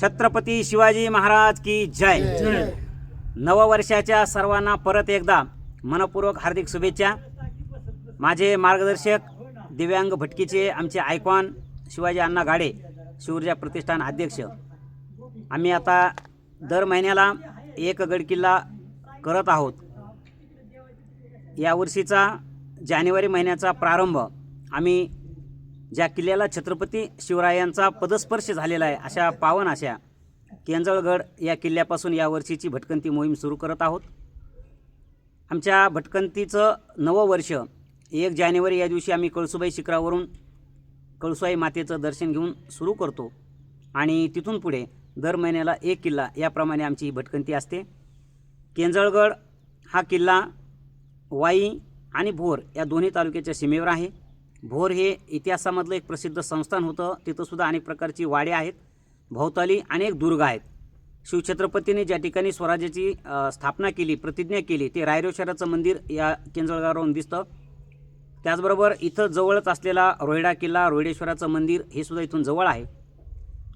छत्रपती शिवाजी महाराज की जय. नववर्षाच्या सर्वांना परत एकदा मनपूर्वक हार्दिक शुभेच्छा. माझे मार्गदर्शक दिव्यांग भटकीचे आमचे आयकॉन शिवाजी अण्णा गाडे शिवूर्जा प्रतिष्ठान अध्यक्ष. आम्ही आता दर महिन्याला एक गडकिल्ला करत आहोत. यावर्षीचा जानेवारी महिन्याचा प्रारंभ आम्ही ज्या किल्ल्याला छत्रपती शिवरायांचा पदस्पर्श झालेला आहे अशा पावन अशा केंजळगड या किल्ल्यापासून यावर्षीची भटकंती मोहीम सुरू करत आहोत. आमच्या भटकंतीचं नवं वर्ष एक जानेवारी या दिवशी आम्ही कळसुबाई शिखरावरून कळसुबाई मातेचं दर्शन घेऊन सुरू करतो आणि तिथून पुढे दर महिन्याला एक किल्ला याप्रमाणे आमची भटकंती असते. केंजळगड हा किल्ला वाई आणि भोर या दोन्ही तालुक्याच्या सीमेवर आहे. भोर हे इतिहासामधलं एक प्रसिद्ध संस्थान होतं. तिथंसुद्धा अनेक प्रकारची वाडे आहेत भोवताली अनेक दुर्ग आहेत. शिवछत्रपतींनी ज्या ठिकाणी स्वराज्याची स्थापना केली प्रतिज्ञा केली ते रायरेश्वराचं मंदिर या केंजळगावरून दिसतं. त्याचबरोबर इथं जवळच असलेला रोहिडा किल्ला रोहिडेश्वराचं मंदिर हे सुद्धा इथून जवळ आहे.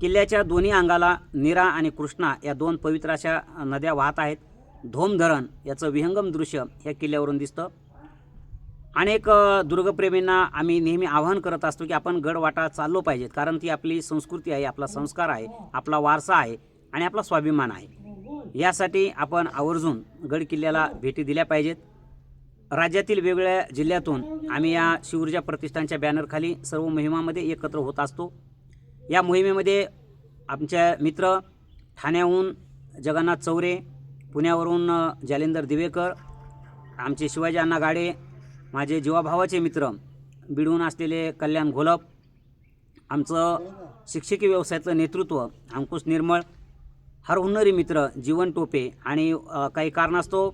किल्ल्याच्या दोन्ही अंगाला निरा आणि कृष्णा या दोन पवित्र अशा नद्या वाहत आहेत. धोम धरण याचं विहंगम दृश्य या किल्ल्यावरून दिसतं. अनेक दुर्गप्रेमींना आम्ही नेहमी आवाहन करत असतो की आपण गडवाटा चाललो पाहिजेत कारण ती आपली संस्कृती आहे आपला संस्कार आहे आपला वारसा आहे आणि आपला स्वाभिमान आहे. यासाठी आपण आवर्जून गड किल्ल्याला भेटी दिल्या पाहिजेत. राज्यातील वेगवेगळ्या जिल्ह्यातून आम्ही या शिवूर्जा प्रतिष्ठानच्या बॅनरखाली सर्व मोहिमामध्ये एकत्र होत असतो. या मोहिमेमध्ये आमच्या मित्र ठाण्याहून जगन्नाथ चौरे पुण्यावरून जालेंदर दिवेकर आमचे शिवाजी अण्णा गाडे माझे जीवाभावाचे मित्र बिडून असलेले कल्याण घोलप आमचं शिक्षकी व्यवसायाचं नेतृत्व अंकुश निर्मळ हर हुन्नरी मित्र जीवन टोपे आणि काही कारणास्तव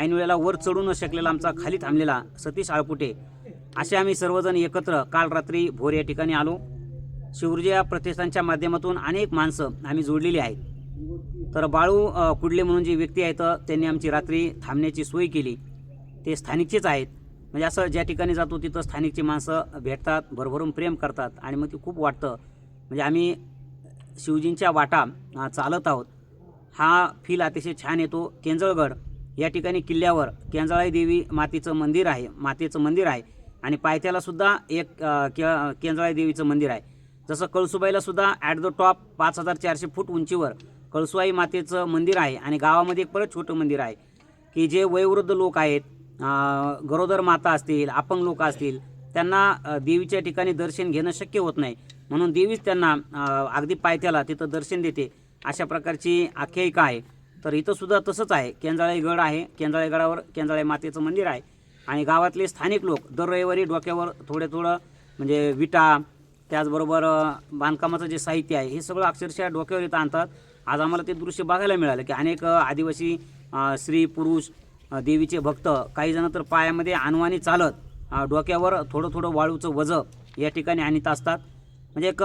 ऐन वेळेला वर चढू न शकलेला आमचा खाली थांबलेला सतीश आळपुटे असे आम्ही सर्वजण एकत्र काल रात्री भोर या ठिकाणी आलो. शिवूर्जा प्रतिष्ठानच्या माध्यमातून अनेक माणसं आम्ही जोडलेली आहेत. तर बाळू कुडले म्हणून जी व्यक्ती आहेत त्यांनी आमची रात्री थांबण्याची सोय केली. ते स्थानिकचेच आहेत. म्हणजे असं ज्या ठिकाणी जातो तिथं स्थानिकची माणसं भेटतात भरभरून प्रेम करतात आणि मग ते खूप वाटतं. म्हणजे आम्ही शिवजींच्या वाटा चालत आहोत. हा फील अतिशय छान येतो. केंजळगड या ठिकाणी किल्ल्यावर केंजळाई देवी मातेचं मंदिर आहे मातेचं मंदिर आहे. आणि पायथ्यालासुद्धा एक के केंजळाई देवीचं मंदिर आहे. जसं कळसुबाईलासुद्धा ॲट द टॉप पाच हजार चारशे फूट उंचीवर कळसुबाई मातेचं मंदिर आहे. आणि गावामध्ये एक परत छोटं मंदिर आहे की जे वयोवृद्ध लोक आहेत गरोदर माता असतील अपंग लोक असतील त्यांना देवीच्या ठिकाणी दर्शन घेणं शक्य होत नाही. म्हणून देवीच त्यांना अगदी पायथ्याला तिथं दर्शन देते. अशा प्रकारची आख्यायिका आहे. तर इथं सुद्धा तसंच आहे. केंजाळे गड आहे. केंजाळे गडावर केंजाळे मातेचं मंदिर आहे. आणि गावातले स्थानिक लोक दर रविवारी डोक्यावर थोडे थोडं म्हणजे विटा त्याचबरोबर बांधकामाचं जे साहित्य आहे हे सगळं अक्षरशः डोक्यावर इथं आणतात. आज आम्हाला ते दृश्य बघायला मिळालं की अनेक आदिवासी स्त्री पुरुष देवीचे भक्त. काही जण तर पायामध्ये आणवानी चालत डोक्यावर थोडं थोडं वाळूचं वजं या ठिकाणी आणीत असतात. म्हणजे एक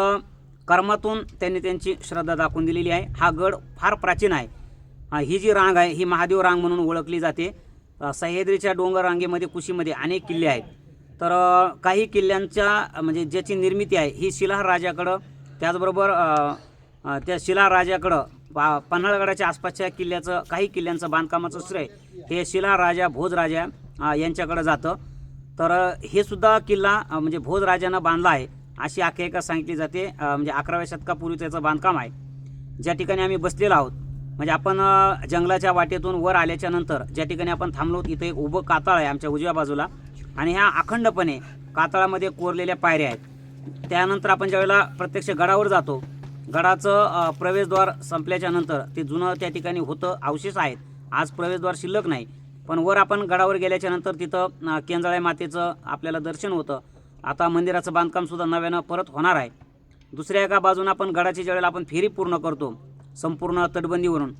कर्मातून त्यांनी त्यांची श्रद्धा दाखवून दिलेली आहे. हा गड फार प्राचीन आहे. ही जी रांग आहे ही महादेव रांग म्हणून ओळखली जाते. सह्याद्रीच्या डोंगर रांगेमध्ये कुशीमध्ये अनेक किल्ले आहेत. तर काही किल्ल्यांच्या म्हणजे ज्याची निर्मिती आहे ही शिलाहार राजाकडं त्याचबरोबर त्या शिलाहार राजाकडं पा पन्हाळगडाच्या आसपासच्या किल्ल्याचं काही किल्ल्यांचं बांधकामाचं श्रेय हे शिलाहार राजा भोजराजा यांच्याकडं जातं. तर हे सुद्धा किल्ला म्हणजे भोजराजानं बांधला आहे अशी आख्यायिका सांगितली जाते. म्हणजे अकराव्या शतकापूर्वी त्याचं बांधकाम आहे. ज्या ठिकाणी आम्ही बसलेलो आहोत म्हणजे आपण जंगलाच्या वाटेतून वर आल्याच्यानंतर ज्या ठिकाणी आपण थांबलो इथं एक उभं कातळ आहे आमच्या उजव्या बाजूला. आणि ह्या अखंडपणे कातळामध्ये कोरलेल्या पायऱ्या आहेत. त्यानंतर आपण ज्यावेळेला प्रत्यक्ष गडावर जातो गडाचं प्रवेशद्वार संपल्याच्या नंतर ते जुनं त्या ठिकाणी होतं अवशेष आहेत. आज प्रवेशद्वार शिल्लक नाही. पण वर आपण गडावर गेल्याच्यानंतर तिथं केंजाळ्या मातेचं आपल्याला दर्शन होतं. आता मंदिराचं बांधकामसुद्धा नव्यानं परत होणार आहे. दुसऱ्या एका बाजूनं आपण गडाची ज्यावेळेला आपण फेरी पूर्ण करतो संपूर्ण तटबंदीवरून.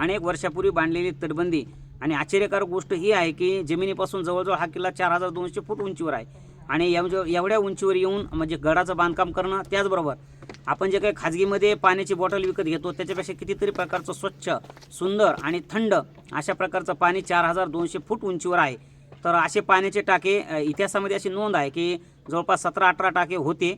अनेक वर्षापूर्वी बांधलेली तटबंदी आणि आश्चर्यकारक गोष्ट ही आहे की जमिनीपासून जवळजवळ हा किल्ला चार हजार दोनशे फूट उंचीवर आहे. आणि एवढ्या उंचीवर येऊन म्हणजे गडाचं बांधकाम करणं त्याचबरोबर आपण जे काही खाजगीमध्ये पाण्याची बॉटल विकत घेतो त्याच्यापेक्षा कितीतरी प्रकारचं स्वच्छ सुंदर आणि थंड अशा प्रकारचं पाणी चार हजार दोनशे फूट उंचीवर आहे. तर असे पाण्याचे टाके इतिहासामध्ये अशी नोंद आहे की जवळपास सतरा अठरा टाके होते.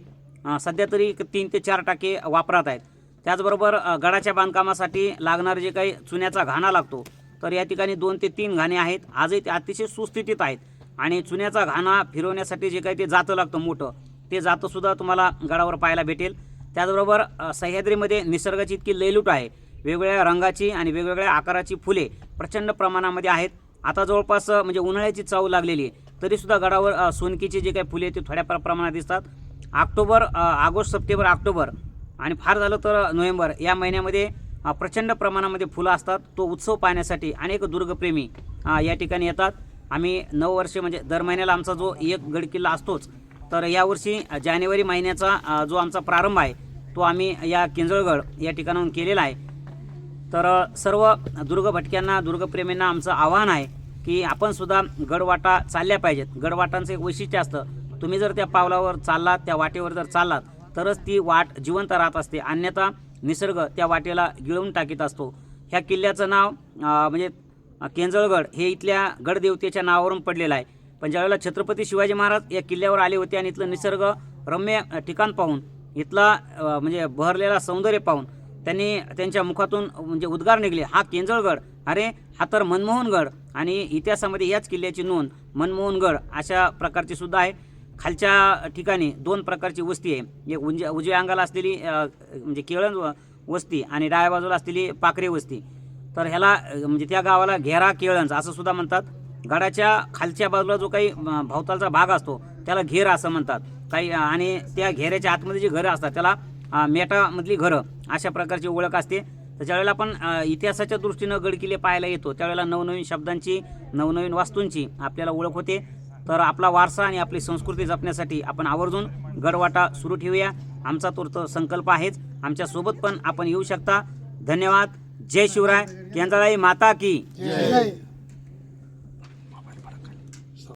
सध्या तरी तीन ते चार टाके वापरात आहेत. त्याचबरोबर गडाच्या बांधकामासाठी लागणारे जे काही चुन्याचा घाणा लागतो तर या ठिकाणी दोन ते तीन घाणे आहेत. आजही ते अतिशय सुस्थितीत आहेत आणि चुन्याचा घाणा फिरवण्यासाठी जे काही ते जातं लागतं मोठं ते जातंसुद्धा तुम्हाला गडावर पाहायला भेटेल. त्याचबरोबर सह्याद्रीमध्ये निसर्गाची इतकी लयलूट आहे. वेगवेगळ्या रंगाची आणि वेगवेगळ्या आकाराची फुले प्रचंड प्रमाणामध्ये आहेत. आता जवळपास म्हणजे उन्हाळ्याची चाव लागलेली आहे. तरीसुद्धा गडावर सोनकीची जे काही फुले आहेत ते थोड्या प्र- प्रमाणात दिसतात. ऑक्टोबर ऑगस्ट सप्टेंबर ऑक्टोबर आणि फार झालं तर नोव्हेंबर या महिन्यामध्ये प्रचंड प्रमाणामध्ये फुलं असतात. तो उत्सव पाहण्यासाठी अनेक दुर्गप्रेमी या ठिकाणी येतात. आम्ही नऊ वर्षे म्हणजे दर महिन्याला आमचा जो एक गड किल्ला असतोच तर यावर्षी जानेवारी महिन्याचा जो आमचा प्रारंभ आहे तो आम्ही या किंजळगड या ठिकाणाहून केलेला आहे. तर सर्व दुर्ग भटक्यांना दुर्गप्रेमींना आमचं आव्हान आहे की आपणसुद्धा गडवाटा चालल्या पाहिजेत. गडवाटांचं एक वैशिष्ट्य असतं तुम्ही जर त्या पावलावर चाललात त्या वाटेवर जर चाललात तरच ती वाट जिवंत राहत असते. अन्यथा निसर्ग त्या वाटेला गिळून टाकीत असतो. ह्या किल्ल्याचं नाव म्हणजे केंजळगड हे इथल्या गडदेवतेच्या नावावरून पडलेलं आहे. पण ज्यावेळेला छत्रपती शिवाजी महाराज या किल्ल्यावर आले होते आणि इथलं निसर्ग रम्य ठिकाण पाहून इथला म्हणजे बहरलेला सौंदर्य पाहून त्यांनी त्यांच्या मुखातून म्हणजे उद्गार निघले हा केंजळगड अरे हा तर मनमोहनगड आणि इतिहासामध्ये याच किल्ल्याची नोंद मनमोहनगड अशा प्रकारची सुद्धा आहे. खालच्या ठिकाणी दोन प्रकारची वस्ती आहे. एक उंज उजव्या अंगाला असलेली म्हणजे केळण वस्ती आणि डाव्या बाजूला असलेली पाखरे वस्ती. तर ह्याला म्हणजे त्या गावाला घेरा केळंज असं सुद्धा म्हणतात. गडाच्या खालच्या बाजूला जो काही अ, भाग असतो त्याला घेर असं म्हणतात. काही आणि त्या घेऱ्याच्या आतमध्ये जी घरं असतात त्याला मेटामधली घरं अशा प्रकारची ओळख असते. तर ज्यावेळेला आपण इतिहासाच्या दृष्टीनं गडकिल्ले पाहायला येतो त्यावेळेला नवनवीन शब्दांची नवनवीन वास्तूंची आपल्याला ओळख होते. तर आपला वारसा आणि आपली संस्कृती जपण्यासाठी आपण आवर्जून गडवाटा सुरू ठेवूया. आमचा तो संकल्प आहेच. आमच्यासोबत पण आपण येऊ शकता. धन्यवाद. जय शिवराय. केंद्राई माता की. जय.